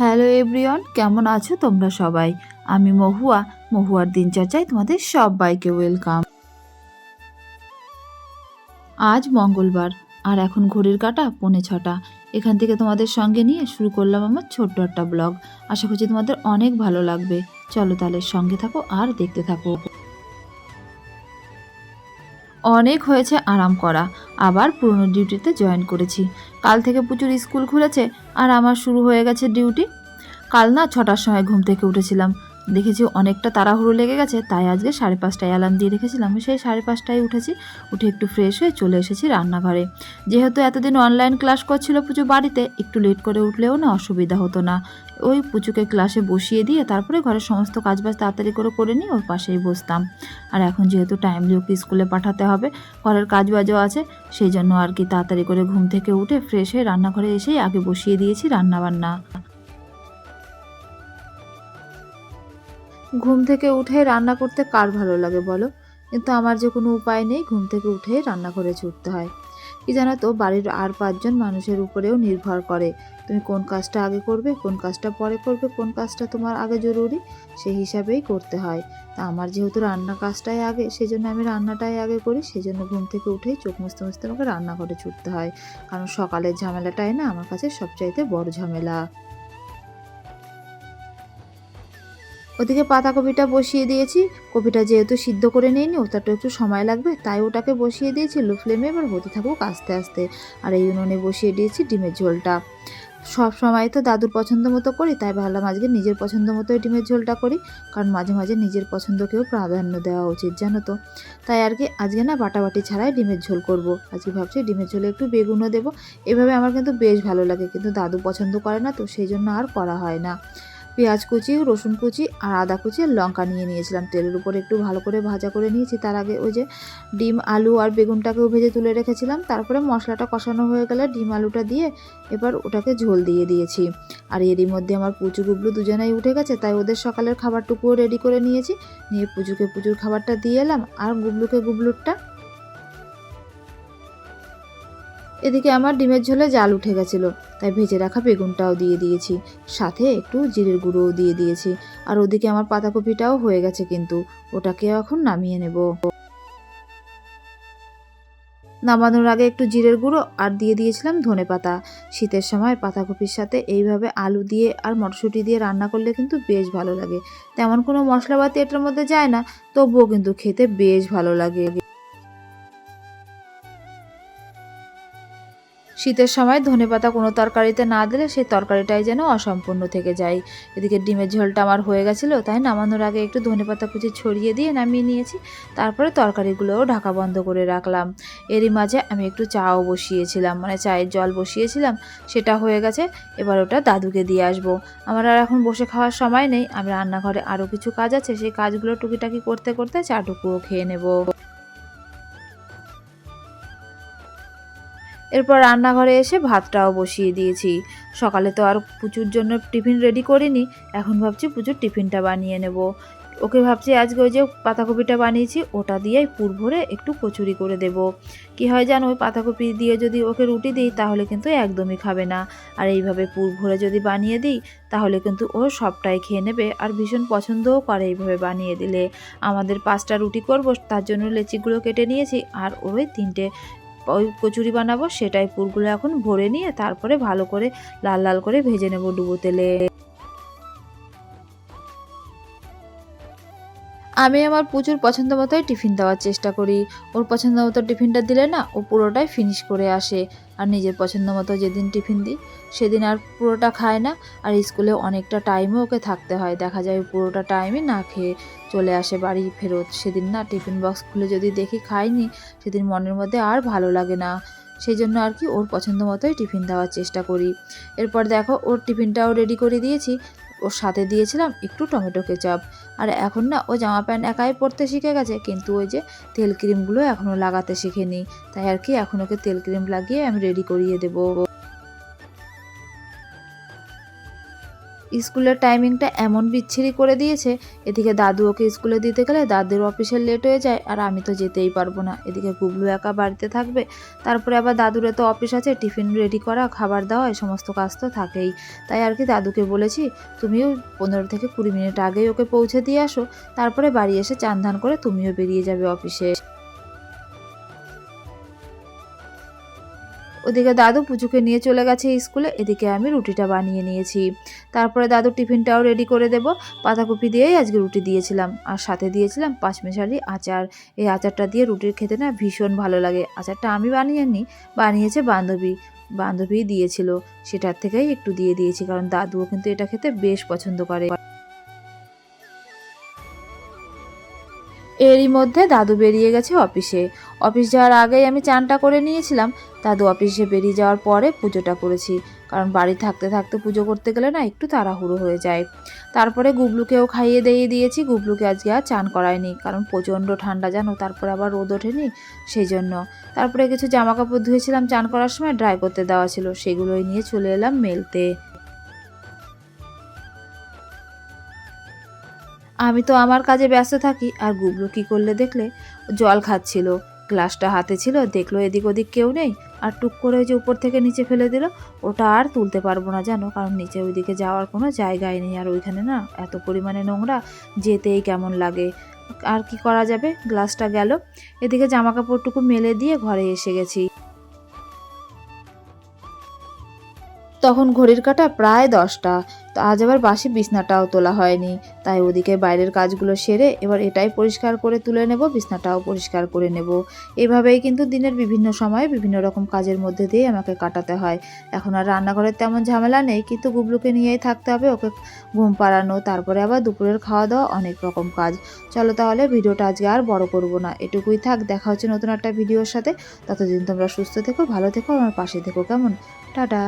Hello everyone, কেমন আছো তোমরা সবাই? আমি মহুয়া, মহুয়ার দিনচর্চায় তোমাদের সবাইকে ওয়েলকাম। আজ মঙ্গলবার, আর এখন ঘড়ির কাটা পৌনে ছটা। এখান থেকে তোমাদের সঙ্গে নিয়ে শুরু করলাম আমার ছোট্ট একটা ব্লগ। আশা করছি তোমাদের অনেক ভালো লাগবে। চলো তাহলে সঙ্গে থাকো আর দেখতে থাকো। অনেক হয়েছে আরাম করা। আবার পুরনো ডিউটিতে জয়েন করেছি। কাল থেকে প্রচুর স্কুল খুলেছে আর আমার শুরু হয়ে গেছে ডিউটি। কাল না ছটার সময় ঘুম থেকে উঠেছিলাম। দেখেছি অনেকটা তাড়াহুড়ো লেগে গেছে, তাই আজকে সাড়ে পাঁচটায় অ্যালার্ম দিয়ে রেখেছিলাম। সেই সাড়ে পাঁচটায় উঠেছি, উঠে একটু ফ্রেশ হয়ে চলে এসেছি রান্নাঘরে। যেহেতু এতদিন অনলাইন ক্লাস করছিল পুজো বাড়িতে, একটু লেট করে উঠলেও না অসুবিধা হতো না। ওই পুচুকে ক্লাসে বসিয়ে দিয়ে তারপরে ঘরের সমস্ত কাজবাজ তাড়াতাড়ি করে করে নিয়ে ওর পাশেই বসতাম। আর এখন যেহেতু টাইমলি ওকে স্কুলে পাঠাতে হবে, ঘরের কাজবাজও আছে, সেই জন্য আর কি তাড়াতাড়ি করে ঘুম থেকে উঠে ফ্রেশ হয়ে রান্নাঘরে এসেই আগে বসিয়ে দিয়েছি রান্নাবান্না। ঘুম থেকে উঠে রান্না করতে কার ভালো লাগে বলো? কিন্তু আমার যে কোনো উপায় নেই ঘুম থেকে উঠে রান্না করে ছুটতে হয়। কি জানো তো, বাড়ির আর পাঁচজন মানুষের উপরেও নির্ভর করে। তুমি কোন কাজটা আগে করবে, কোন কাজটা পরে করবে, কোন কাজটা তোমার আগে জরুরি, সেই হিসাবেই করতে হয়। তা আমার যেহেতু রান্না কাজটাই আগে সেই জন্য আমি রান্নাটাই আগে করি সেই জন্য ঘুম থেকে উঠেই চোখ মুছতে মুছতে আমাকে রান্না করে ছুটতে হয়। কারণ সকালের ঝামেলাটাই না আমার কাছে সবচাইতে বড় ঝামেলা। ওদিকে পাতাকপিটা বসিয়ে দিয়েছি। কপিটা যেহেতু সিদ্ধ করে নিইনি ওটাটা একটু সময় লাগবে, তাই ওটাকে বসিয়ে দিয়েছি লো ফ্লেমে। এবার হতে থাকুক আস্তে আস্তে। আর এই উনুনে বসিয়ে দিয়েছি ডিমের ঝোলটা। সব সময় তো দাদুর পছন্দ মতো করি, তাই ভাবলাম আজকে নিজের পছন্দ মতোই ডিমের ঝোলটা করি, কারণ মাঝে মাঝে নিজের পছন্দকেও প্রাধান্য দেওয়া উচিত, জানো তো। তাই আর কি, আজকে না বাটাবাটি ছাড়াই ডিমের ঝোল করব। আজকে ভাবছি ডিমের ঝোলে একটু বেগুনও দেবো। এভাবে আমার কিন্তু বেশ ভালো লাগে, কিন্তু দাদু পছন্দ করে না, তো সেই জন্য আর করা হয় না। পেঁয়াজ কুচি, রসুন কুচি আর আদা কুচি আর লঙ্কা নিয়ে নিয়েছিলাম। তেলের উপর একটু ভালো করে ভাজা করে নিয়েছি। তার আগে ওই যে ডিম, আলু আর বেগুনটাকেও ভেজে তুলে রেখেছিলাম। তারপরে মশলাটা কষানো হয়ে গেলে ডিম, আলুটা দিয়ে এবার ওটাকে ঝোল দিয়ে দিয়েছি। আর এরই মধ্যে আমার পুচু গুবলু দুজনেই উঠে গেছে, তাই ওদের সকালের খাবারটুকুও রেডি করে নিয়েছি। নিয়ে পুজুকে পুজুর খাবারটা দিয়ে এলাম। আর গুবলুকে গুবলুরটা এদিকে আমার ডিমের ঝোলে জাল উঠে গেছিল, তাই ভেজে রাখা বেগুনটাও দিয়ে দিয়েছি। সাথে একটু জিরের গুঁড়োও দিয়ে দিয়েছি, আর ওদিকে আমার পাতাকপিটাও হয়ে গেছে কিন্তু, ওটাকে এখন নামিয়ে নেব। নামানোর আগে একটু জিরের গুঁড়ো আর দিয়ে দিয়েছিলাম ধনে পাতা। শীতের সময় পাতাকপির সাথে এইভাবে আলু দিয়ে আর মটরশুঁটি দিয়ে রান্না করলে কিন্তু বেশ ভালো লাগে। তেমন কোনো মশলাপাতি এটার মধ্যে যায় না, তবুও কিন্তু খেতে বেশ ভালো লাগে। শীতের সময় ধনেপাতা কোনো তরকারিতে না দিলে সেই তরকারিটাই যেন অসম্পূর্ণ থেকে যায়। এদিকে ডিমের ঝোলটা আমার হয়ে গেছিল, তাই নামানোর আগে একটু ধনেপাতা কুচি ছড়িয়ে দিয়ে নামিয়ে নিয়েছি। তারপরে তরকারিগুলোও ঢাকা বন্ধ করে রাখলাম। এরই মাঝে আমি একটু চাও বসিয়েছিলাম মানে চায়ের জল বসিয়েছিলাম, সেটা হয়ে গেছে, এবার ওটা দাদুকে দিয়ে আসব। আমার আর এখন বসে খাওয়ার সময় নেই, আমি রান্নাঘরে আরও কিছু কাজ আছে, সেই কাজগুলো টুকিটাকি করতে করতে চাটুকুও খেয়ে নেব। এরপর রান্নাঘরে এসে ভাতটাও বসিয়ে দিয়েছি। সকালে তো আর পুচুর জন্য টিফিন রেডি করিনি, এখন ভাবছি পুচুর টিফিনটা বানিয়ে নেব। ওকে ভাবছি আজকে ওই যে পাতাকপিটা বানিয়েছি, ওটা দিয়েই পুর ভরে একটু কচুরি করে দেব। কি হয় জানো, ওই পাতাকপি দিয়ে যদি ওকে রুটি দিই, তাহলে কিন্তু একদমই খাবে না। আর এইভাবে পুর ভরে যদি বানিয়ে দিই, তাহলে কিন্তু ও সবটাই খেয়ে নেবে আর ভীষণ পছন্দও করে এইভাবে বানিয়ে দিলে। আমাদের পাঁচটা রুটি করব, তার জন্য লেচিগুলো কেটে নিয়েছি, আর ওই তিনটে ওই কচুরি বানাবো, সেটাই পুরগুলো এখন ভরে নিয়ে তারপরে ভালো করে লাল লাল করে ভেজে নেব ডুবো তেলে। আমি আমার প্রচুর পছন্দ মতোই টিফিন দেওয়ার চেষ্টা করি। ওর পছন্দ মতো টিফিনটা দিলে না, ও পুরোটাই ফিনিশ করে আসে। আর নিজের পছন্দ মতো যেদিন টিফিন দিই, সেদিন আর পুরোটা খায় না। আর স্কুলে অনেকটা টাইমও ওকে থাকতে হয়। দেখা যায় পুরোটা টাইমই না খেয়ে চলে আসে বাড়ি ফেরত। সেদিন না টিফিন বক্স খুলে যদি দেখি খাইনি সেদিন মনের মধ্যে আর ভালো লাগে না। সেই জন্য আর কি ওর পছন্দ মতোই টিফিন দেওয়ার চেষ্টা করি। এরপর দেখো, ওর টিফিনটাও রেডি করে দিয়েছি। ওর সাথে দিয়েছিলাম একটু টমেটো কেচাপ। আর এখন না ও জামা প্যান্ট একাই পরতে শিখে গেছে, কিন্তু ওই যে তেল ক্রিমগুলো এখনও লাগাতে শিখেনি। তাই আর কি এখন ওকে তেল ক্রিম লাগিয়ে আমি রেডি করিয়ে দেবো। স্কুলের টাইমিংটা এমন বিচ্ছিরি করে দিয়েছে, এদিকে দাদু ওকে স্কুলে দিতে গেলে দাদুর অফিসে লেট হয়ে যায় আর আমি তো যেতেই পারব না। এদিকে গুবলু একা বাড়িতে থাকবে, তারপরে আবার দাদুরে তো অফিস আছে, টিফিন রেডি করা, খাবার দেওয়া এই সমস্ত কাজ তো থাকেই। তাই আর কি দাদুকে বলেছি, তুমিও পনেরো থেকে কুড়ি মিনিট আগেই ওকে পৌঁছে দিয়ে আসো, তারপরে বাড়ি এসে চান ধান করে তুমিও বেরিয়ে যাবে অফিসে। ওদিকে দাদু পুজোকে নিয়ে চলে গেছে স্কুলে, এদিকে আমি রুটিটা বানিয়ে নিয়েছি। তারপরে দাদু টিফিনটাও রেডি করে দেব। পাতাকপি দিয়েই আজকে রুটি দিয়েছিলাম। আর সাথে দিয়েছিলাম পাঁচমিশালি আচার। এই আচারটা দিয়ে রুটির খেতে না ভীষণ ভালো লাগে। আচারটা আমি বানিয়ে নিই বানিয়েছে বান্ধবী। বান্ধবী দিয়েছিল। সেটার থেকেই একটু দিয়ে দিয়েছি, কারণ দাদুও কিন্তু এটা খেতে বেশ পছন্দ করে। এরই মধ্যে দাদু বেরিয়ে গেছে অফিসে। অফিস যাওয়ার আগেই আমি চানটা করে নিয়েছিলাম। দাদু অফিসে বেরিয়ে যাওয়ার পরে পুজোটা করেছি। কারণ বাড়ি থাকতে থাকতে পুজো করতে গেলে না একটু তাড়াহুড়ো হয়ে যায়। তারপরে গুবলুকেও খাইয়ে দিয়ে দিয়েছি। গুবলুকে আজকে আর চান করায়নি। কারণ প্রচণ্ড ঠান্ডা, জানো? তারপরে আবার রোদ ওঠেনি সেই জন্য তারপরে কিছু জামা কাপড় ধুয়েছিলাম চান করার সময়, ড্রাই করতে দেওয়া ছিল। সেগুলোই নিয়ে চলে এলাম মেলতে। আমি তো আমার কাজে ব্যস্ত থাকি, আর গুবলু কী করলে দেখলে? জল খাচ্ছিল, গ্লাসটা হাতে ছিল, দেখল এদিক ওদিক কেউ নেই, আর টুক করে যে উপর থেকে নিচে ফেলে দিল, ওটা আর তুলতে পারব না জানো, কারণ নিচে ওইদিকে যাওয়ার কোনো জায়গায় নেই, আর ওইখানে না এত পরিমাণে নোংরা, যেতেই কেমন লাগে। আর কি করা যাবে? গ্লাসটা গেল, এদিকে জামা কাপড়টুকু মেলে দিয়ে ঘরে এসে গেছি। তখন ঘড়ির কাটা প্রায় দশটা তো আজ আবার বাসি বিছনাটাও তোলা হয়নি। তাই ওদিকে বাইরের কাজগুলো সেরে এবার এটাই পরিষ্কার করে তুলে নেব, বিছনাটাও পরিষ্কার করে নেব। এভাবেই কিন্তু দিনের বিভিন্ন সময়ে বিভিন্ন রকম কাজের মধ্যে দিয়ে আমাকে কাটাতে হয়। এখন আর রান্নাঘরের তেমন ঝামেলা নেই, কিন্তু গুবলুকে নিয়েই থাকতে হবে, ওকে ঘুম পাড়ানো, তারপরে আবার দুপুরের খাওয়া দাওয়া অনেক রকম কাজ। চলো তাহলে ভিডিওটা আজকে আর বড় করব না, এটুকুই থাক, দেখা হচ্ছে নতুন একটা ভিডিওর সাথে। ততদিন তোমরা সুস্থ থেকো, ভালো থেকো, আমার পাশে থেকো, কেমন? টাটা।